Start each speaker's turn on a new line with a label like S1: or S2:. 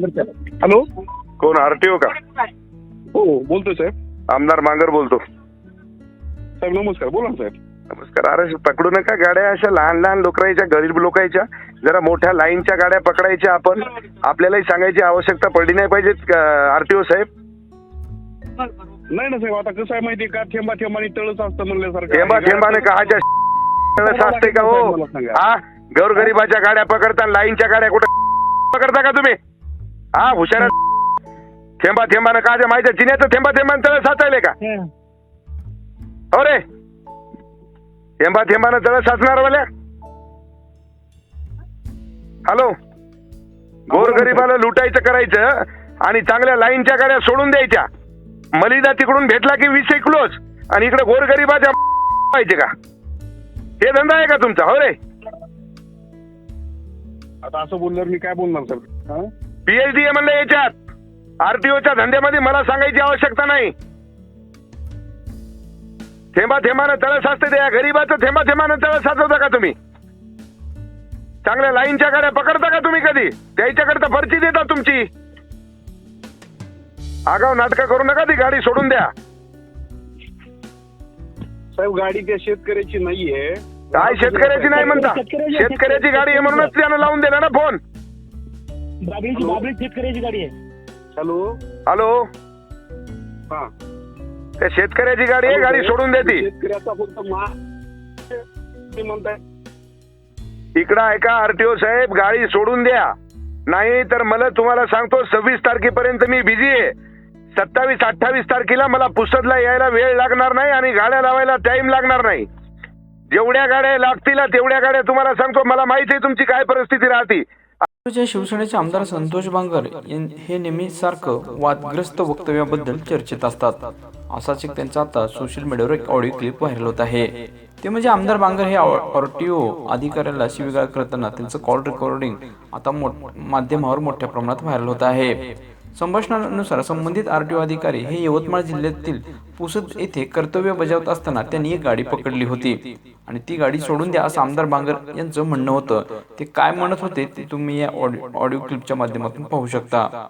S1: Hello?
S2: कोण RTO का?
S1: हो बोलतोय साहेब.
S2: आमदार मांगर बोलतो.
S1: साहेब नमस्कार. बोला ना साहेब.
S2: नमस्कार. अरे पकडू नका गाड्या अशा लहान लहान लोकांच्या गरीब लोकांच्या जरा मोठ्या लाईनच्या गाड्या पकडायच्या आपण. आपल्यालाही सांगायची आवश्यकता पडली नाही पाहिजे आरटीओ साहेब.
S1: नाही ना साहेब आता कसं आहे माहिती का? थेंबा थेंबाने तळच असतं म्हणल्यासारखं.
S2: थेंबा थेंबाने कहाच्या तळस असते का हो? हा? गौरगरिबाच्या गाड्या पकडता लाईनच्या गाड्या कुठे पकडता का तुम्ही? हा हुशार थेंबा थेंबानं का माहिती चिन्याचं थेंबा थेंबानं तळ साचायले का? हो रे. थेंबा थेंबानं तळ साचणार वाल्या. हॅलो. गोरगरिबाला लुटायचं करायचं आणि चांगल्या लाईनच्या गाड्या सोडून द्यायच्या. मलिदा तिकडून भेटला की वीस क्लोज आणि इकडे गोरगरिबाच्या पाहिजे का? हे धंदा आहे का तुमचा? हो रे.
S1: आता असं बोलल्यावर मी काय बोलणार हा?
S2: पीएचडी आहे म्हणलं याच्यात. आरटीओच्या धंद्यामध्ये मला सांगायची आवश्यकता नाही. थेंबा थेंबानं तळ साचते त्या गरीबाचं थेंबा थेंबानं तळ साचवता का तुम्ही? चांगल्या लाईनच्या गाड्या पकडता का तुम्ही कधी? त्याच्याकरता पर्ची देता तुमची. आगाव नाटकं करू नका ती गाडी सोडून द्या.
S1: साहेब गाडी त्या शेतकऱ्याची नाहीये.
S2: काय शेतकऱ्याची नाही म्हणता. शेतकऱ्याची गाडी आहे म्हणूनच त्यानं लावून दिला ना फोन.
S3: बाबळीची बाबळी शेतकऱ्याची गाडी आहे.
S1: हॅलो?
S2: हॅलो?
S1: हा.
S2: त्या शेतकऱ्याची गाडी आहे गाडी सोडून देते
S1: शेतकऱ्याचा फक्त मा ते म्हणताय.
S2: इकडं ऐका आरटीओ साहेब गाडी सोडून द्या. नाही तर मला तुम्हाला सांगतो सव्वीस तारखेपर्यंत मी बिझी आहे. सत्तावीस अठ्ठावीस तारखेला मला पुसदला यायला वेळ लागणार नाही आणि गाड्या लावायला टाइम लागणार नाही. जेवढ्या गाड्या लागतील तेवढ्या गाड्या तुम्हाला सांगतो. मला माहिती आहे तुमची काय परिस्थिती राहते.
S4: शिवसेनेचे आमदार संतोष बांगर हे नेहमी सारखं वादग्रस्त वक्तव्याबद्दल चर्चेत असतात. असाच एक त्यांचा आता सोशल मीडियावर एक ऑडिओ क्लिप व्हायरल होत आहे. ते म्हणजे आमदार बांगर हे आरटीओ अधिकाऱ्याला शिवीगाळ करताना त्यांचं कॉल रेकॉर्डिंग आता माध्यमावर मोठ्या प्रमाणात व्हायरल होत आहे. संभाषणानुसार संबंधित आरटीओ अधिकारी हे यवतमाळ जिल्ह्यातील पुसद येथे कर्तव्य बजावत असताना त्यांनी एक गाडी पकडली होती. आणि ती गाडी सोडून द्या असं आमदार बांगर यांचं म्हणणं होतं. ते काय म्हणत होते ते तुम्ही या ऑडिओ ऑडिओ क्लिपच्या माध्यमातून पाहू शकता.